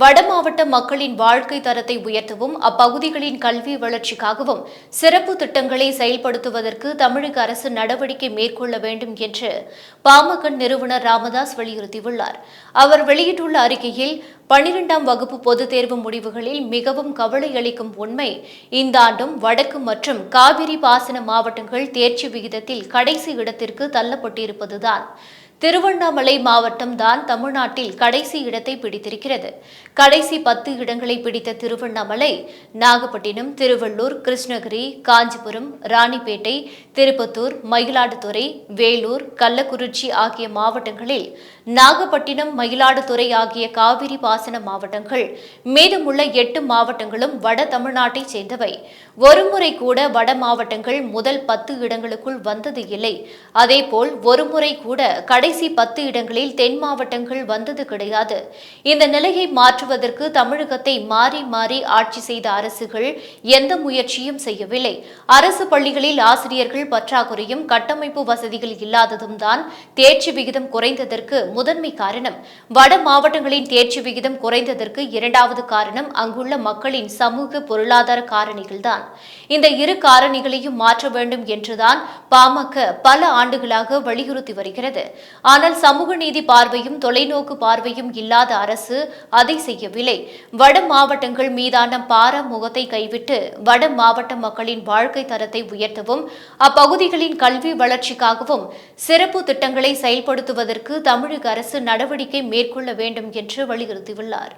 வடமாவட்ட மக்களின் வாழ்க்கை தரத்தை உயர்த்தவும் அப்பகுதிகளின் கல்வி வளர்ச்சிக்காகவும் சிறப்பு திட்டங்களை செயல்படுத்துவதற்கு தமிழக அரசு நடவடிக்கை மேற்கொள்ள வேண்டும் என்று பாமக நிறுவனர் ராமதாஸ் வலியுறுத்தியுள்ளார். அவர் வெளியிட்டுள்ள அறிக்கையில் பனிரெண்டாம் வகுப்பு பொதுத் தேர்வு முடிவுகளில் மிகவும் கவலை அளிக்கும் உண்மை இந்த ஆண்டும் வடக்கு மற்றும் காவிரி பாசன மாவட்டங்கள் தேர்ச்சி விகிதத்தில் கடைசி இடத்திற்கு தள்ளப்பட்டிருப்பதுதான். திருவண்ணாமலை மாவட்டம் தான் தமிழ்நாட்டில் கடைசி இடத்தை பிடித்திருக்கிறது. கடைசி பத்து இடங்களை பிடித்த திருவண்ணாமலை நாகப்பட்டினம் திருவள்ளூர் கிருஷ்ணகிரி காஞ்சிபுரம் ராணிப்பேட்டை திருப்பத்தூர் மயிலாடுதுறை வேலூர் கள்ளக்குறிச்சி ஆகிய மாவட்டங்களில் நாகப்பட்டினம் மயிலாடுதுறை ஆகிய காவிரி பாசன மாவட்டங்கள் மீதமுள்ள எட்டு மாவட்டங்களும் வட தமிழ்நாட்டைச் சேர்ந்தவை. ஒருமுறை கூட வட மாவட்டங்கள் முதல் பத்து இடங்களுக்குள் வந்தது இல்லை. அதேபோல் ஒருமுறை கூட கடை கடைசி பத்து இடங்களில் தென் மாவட்டங்கள் வந்தது கிடையாது. இந்த நிலையை மாற்றுவதற்கு தமிழகத்தை மாறி மாறி ஆட்சி செய்த அரசுகள் எந்த முயற்சியும் செய்யவில்லை. அரசு பள்ளிகளில் ஆசிரியர்கள் பற்றாக்குறையும் கட்டமைப்பு வசதிகள் இல்லாததும் தான் தேர்ச்சி விகிதம் குறைந்ததற்கு முதன்மை காரணம். வட மாவட்டங்களின் தேர்ச்சி விகிதம் குறைந்ததற்கு இரண்டாவது காரணம் அங்குள்ள மக்களின் சமூக பொருளாதார காரணிகள்தான் இந்த இரு காரணிகளையும் மாற்ற வேண்டும் என்றுதான் பாமக பல ஆண்டுகளாக வலியுறுத்தி வருகிறது. ஆனால் சமூக நீதி பார்வையும் தொலைநோக்கு பார்வையும் இல்லாத அரசு அதை செய்யவில்லை. வட மாவட்டங்கள் மீதான பார முகத்தை கைவிட்டு வட மாவட்ட மக்களின் வாழ்க்கை தரத்தை உயர்த்தவும் அப்பகுதிகளின் கல்வி வளர்ச்சிக்காகவும் சிறப்பு திட்டங்களை செயல்படுத்துவதற்கு தமிழக அரசு நடவடிக்கை மேற்கொள்ள வேண்டும் என்று வலியுறுத்தியுள்ளார்.